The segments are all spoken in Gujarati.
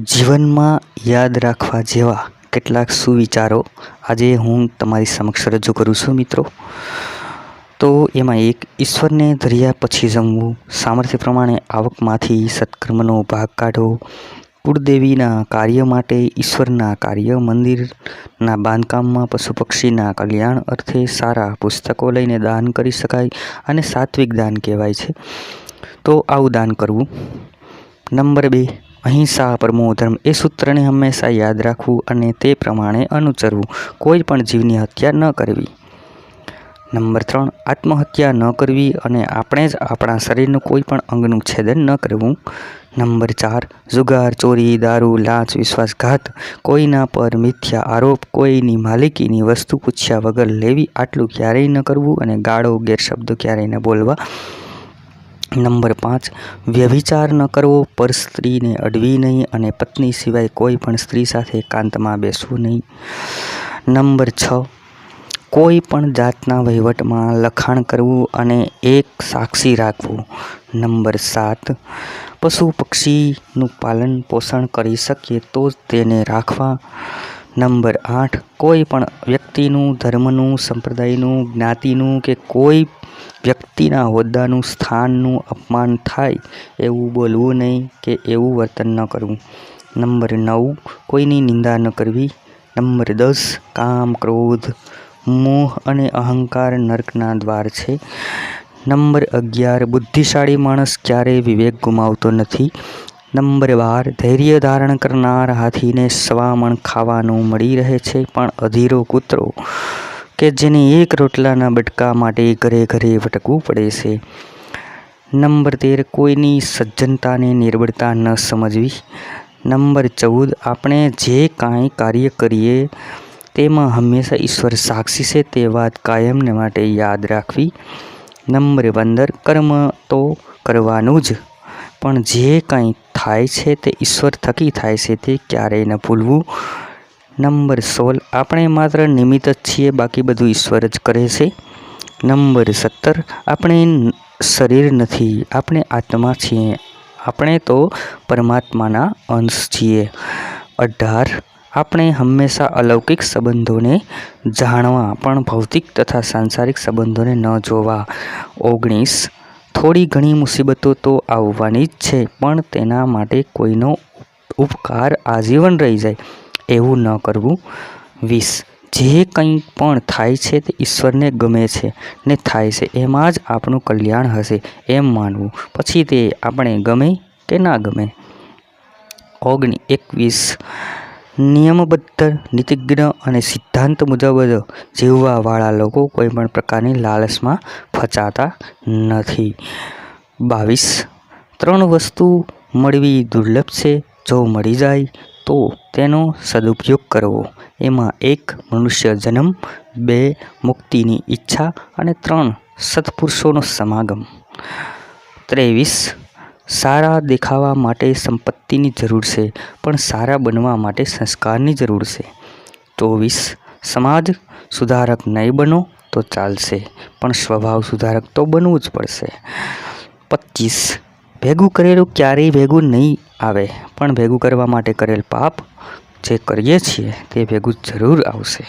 જીવનમાં યાદ રાખવા જેવા કેટલાક સુવિચારો આજે હું તમારી સમક્ષ રજૂ કરું છું મિત્રો. તો એમાં એક, ઈશ્વરને ધર્યા પછી જમવું. સામર્થ્ય પ્રમાણે આવકમાંથી સત્કર્મનો ભાગ કાઢવો. કુળદેવીના કાર્ય માટે ઈશ્વરના કાર્ય, મંદિરના બાંધકામમાં પશુ પક્ષીના કલ્યાણ અર્થે સારા પુસ્તકો લઈને દાન કરી શકાય અને સાત્વિક દાન કહેવાય છે. તો આવું દાન કરવું. નંબર બે અહિંસા પરમો ધર્મ એ સૂત્રને હંમેશા યાદ રાખવું અને તે પ્રમાણે અનુસરવું. કોઈ પણ જીવની હત્યા ન કરવી. નંબર ત્રણ, આત્મહત્યા ન કરવી અને આપણે જ આપણા શરીરનું કોઈ પણ અંગનું છેદન ન કરવું. નંબર ચાર, જુગાર, ચોરી, દારૂ લાંચ વિશ્વાસઘાત, કોઈના પર મિથ્યા આરોપ, કોઈની માલિકીની વસ્તુ પૂછ્યા વગર લેવી આટલું ક્યારેય ન કરવું અને ગાળો, ગેરશબ્દો ક્યારેય ન બોલવા. નંબર પાંચ, વ્યભિચાર ન કરવો, પર સ્ત્રીને અડવી નહીં અને પત્ની સિવાય કોઈ પણ સ્ત્રી સાથે એકાંતમાં બેસવું નહીં. નંબર છ, કોઈ પણ જાતના વહીવટમાં લખાણ કરવું અને એક સાક્ષી રાખવું. નંબર સાત, પશુ પક્ષીનું પાલન પોષણ કરી શકીએ તો જ તેને રાખવા. નંબર આઠ, કોઈ પણ વ્યક્તિનું, ધર્મનું, સંપ્રદાયનું, જ્ઞાતિનું કે કોઈ વ્યક્તિના હોદ્દાનું સ્થાનનું અપમાન થાય એવું બોલવું નહીં કે એવું વર્તન ન કરવું. નંબર નવ, કોઈની નિંદા ન કરવી. નંબર દસ, કામ, ક્રોધ, મોહ અને અહંકાર નર્કના દ્વાર છે. નંબર અગિયાર, બુદ્ધિશાળી માણસ ક્યારેય વિવેક ગુમાવતો નથી. નંબર બાર, ધૈર્ય ધારણ કરનાર હાથીને સવામણ ખાવાનું મળી રહે છે પણ અધીરો કૂતરો કે જેને એક રોટલાના બટકા માટે ઘરે ઘરે ભટકવું પડે છે. નંબર તેર, કોઈની સજ્જનતાને નિર્બળતા ન સમજવી. નંબર ચૌદ, આપણે જે કાંઈ કાર્ય કરીએ તેમાં હંમેશા ઈશ્વર સાક્ષી છે તે વાત કાયમને માટે યાદ રાખવી. નંબર પંદર, કર્મ તો કરવાનું જ, પણ જે કંઈ થાય છે તે ઈશ્વર થકી થાય છે તે ક્યારેય ન ભૂલવું. નંબર સોળ આપણે માત્ર નિમિત્ત જ છીએ, બાકી બધું ઈશ્વર જ કરે છે. નંબર સત્તર, આપણે શરીર નથી, આપણે આત્મા છીએ. આપણે તો પરમાત્માના અંશ છીએ. અઢાર, આપણે હંમેશા અલૌકિક સંબંધોને જાણવા પણ ભૌતિક તથા સાંસારિક સંબંધોને ન જોવા. ઓગણીસ, થોડી ઘણી મુસીબતો તો આવવાની જ છે, પણ તેના માટે કોઈનો ઉપકાર આજીવન રહી જાય. એવું ન કરવું. વીસ. જે કંઈ પણ થાય છે તે ઈશ્વરને ગમે છે ને થાય છે. એમાં જ આપણું કલ્યાણ હશે એમ માનવું. પછી તે આપણે ગમે કે ના ગમે. ઓગણી, એકવીસ. નિયમબદ્ધ, નીતિજ્ઞ અને સિદ્ધાંત મુજબ જ જીવવાવાળા લોકો કોઈ પણ પ્રકારની લાલચમાં ફસાતા નથી. બાવીસ. ત્રણ વસ્તુ મળવી દુર્લભ છે. જો મળી જાય તો તેનો સદુપયોગ કરવો. એમાં એક મનુષ્ય જન્મ, બે મુક્તિની ઈચ્છા અને ત્રણ સત્પુરુષોનો સમાગમ. ત્રેવીસ, સારા દેખાવા માટે સંપત્તિની જરૂર છે, પણ સારા બનવા માટે સંસ્કારની જરૂર છે. ચોવીસ, સમાજ સુધારક નહીં બનો તો ચાલશે, પણ સ્વભાવ સુધારક તો બનવું જ પડશે. પચીસ ભેગું કરેલું ક્યારેય ભેગું નહીં આવે. પણ ભેગું કરવા માટે કરેલ પાપ જે કરીએ છીએ તે ભેગું જરૂર આવશે.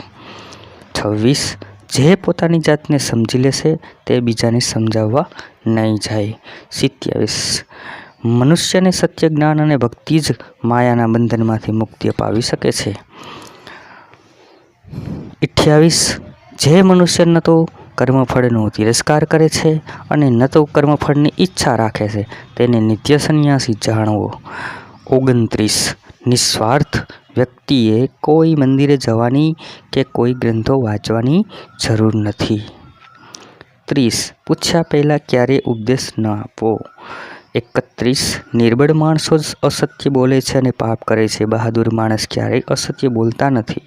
છવ્વીસ, જે પોતાની જાતને સમજી લેશે તે બીજાને સમજાવવા નહીં જાય. સિત્યાવીસ, મનુષ્યને સત્ય, જ્ઞાન અને ભક્તિ જ માયાના બંધનમાંથી મુક્તિ અપાવી શકે છે. અઠ્યાવીસ, જે મનુષ્ય ન તો કર્મફળનો તિરસ્કાર કરે છે અને ન તો કર્મફળની ઈચ્છા રાખે છે. તેને નિત્ય સંન્યાસી જાણવો. ઓગણત્રીસ. નિસ્વાર્થ વ્યક્તિએ કોઈ મંદિરે જવાની કે કોઈ ગ્રંથો વાંચવાની જરૂર નથી. ત્રીસ. પૂછ્યા પહેલાં ક્યારેય ઉપદેશ ન આપવો. એકત્રીસ નિર્બળ માણસો જ અસત્ય બોલે છે અને પાપ કરે છે. બહાદુર માણસ ક્યારેય અસત્ય બોલતા નથી.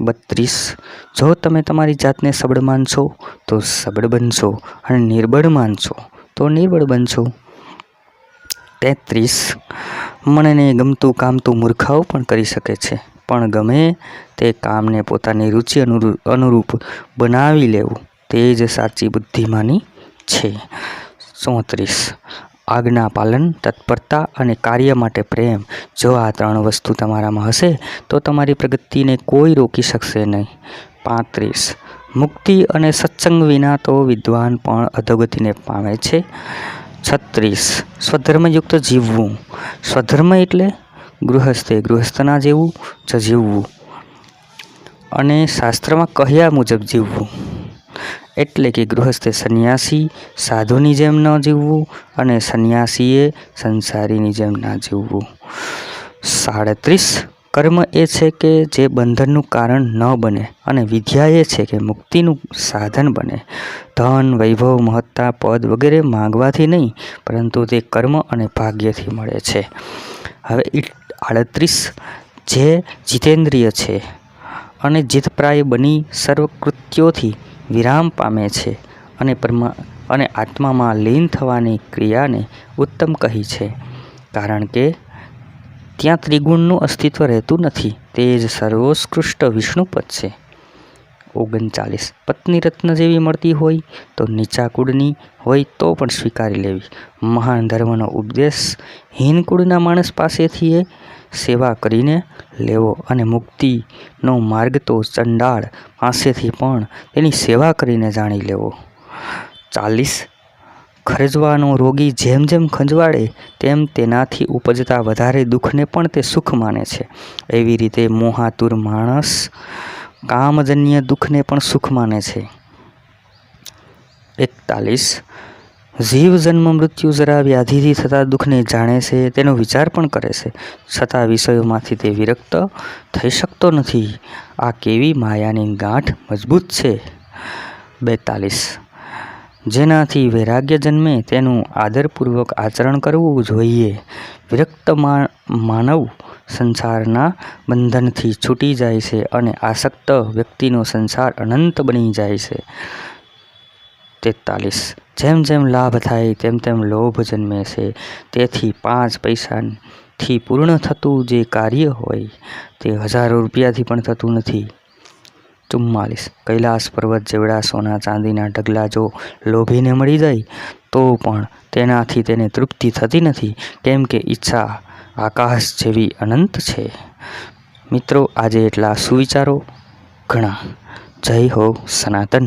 બત્રીસ, જો તમે તમારી જાતને સબળ માનશો, તો સબળ બનશો અને નિર્બળ માનશો, તો નિર્બળ બનશો. તેત્રીસ મનને ગમતું કામતું મૂર્ખાઓ પણ કરી શકે છે, પણ ગમે તે કામને પોતાની રુચિ અનુરૂપ બનાવી લેવું, તે જ સાચી બુદ્ધિમાની છે. ચોત્રીસ આજ્ઞા પાલન, તત્પરતા અને કાર્ય માટે પ્રેમ. જો આ ત્રણ વસ્તુ તમારામાં હશે, તો તમારી પ્રગતિને કોઈ રોકી શકશે નહીં. પાંત્રીસ. મુક્તિ અને સત્સંગ વિના તો વિદ્વાન પણ અધોગતિને પામે છે. છત્રીસ. સ્વધર્મયુક્ત જીવવું. સ્વધર્મ એટલે ગૃહસ્થે ગૃહસ્થના જેવું જ જીવવું. અને શાસ્ત્રમાં કહ્યા મુજબ જીવવું. એટલે કે ગૃહસ્થે સંન્યાસી સાધુની જેમ ન જીવવું અને સંન્યાસીએ સંસારીની જેમ ના જીવવું. સાડત્રીસ, કર્મ એ છે કે જે બંધનનું કારણ ન બને અને વિદ્યા એ છે કે મુક્તિનું સાધન બને. ધન, વૈભવ, મહત્તા, પદ વગેરે માંગવાથી નહીં, પરંતુ તે કર્મ અને ભાગ્યથી મળે છે. હવે આડત્રીસ, જે જીતેન્દ્રિય છે અને જીતપ્રાય બની સર્વકૃત્યોથી વિરામ પામે છે અને પરમા અને આત્મામાં લીન થવાની ક્રિયાને ઉત્તમ કહી છે. કારણ કે ત્યાં ત્રિગુણનું અસ્તિત્વ રહેતું નથી, તે જ સર્વોત્કૃષ્ટ વિષ્ણુપદ છે. ઓગણચાલીસ પત્ની રત્ન જેવી મળતી હોય તો નીચા કુળની હોય તો પણ સ્વીકારી લેવી. મહાન ધર્મનો ઉપદેશ હીન કુળના માણસ પાસેથી એ સેવા કરીને લેવો અને મુક્તિનો માર્ગ તો ચંડાળ પાસેથી પણ તેની સેવા કરીને જાણી લેવો. ચાલીસ ખરજવાનો રોગી જેમ જેમ ખંજવાડે તેમ તેનાથી ઉપજતા વધારે દુઃખને પણ તે સુખ માને છે. એવી રીતે મોહાતુર માણસ કામજન્ય દુઃખને પણ સુખ માને છે. એકતાલીસ. જીવ, જન્મ, મૃત્યુ જરા વ્યાધિથી થતા દુઃખને જાણે છે, તેનો વિચાર પણ કરે છે. છતાં વિષયોમાંથી તે વિરક્ત થઈ શકતો નથી. આ કેવી માયાની ગાંઠ મજબૂત છે. બેતાલીસ. જેનાથી વૈરાગ્ય જન્મે તેનું આદરપૂર્વક આચરણ કરવું જોઈએ. વિરક્ત માનવ સંસારના બંધનથી છૂટી જાય છે અને આસક્ત વ્યક્તિનો સંસાર અનંત બની જાય છે. તેતાલીસ. જેમ જેમ લાભ થાય તેમ તેમ લોભ જન્મે છે. તેથી પાંચ પૈસાથી પૂર્ણ થતું જે કાર્ય હોય તે હજારો રૂપિયાથી પણ થતું નથી. ચુમ્માલીસ. કૈલાસ પર્વત જેવડા સોના ચાંદીના ઢગલા જો લોભીને મળી જાય તો પણ તેનાથી તેને તૃપ્તિ થતી નથી. કેમ કે ઈચ્છા આકાશ જેવી અનંત છે. મિત્રો, આજે એટલા સુવિચારો ઘણા. જય હો સનાતન.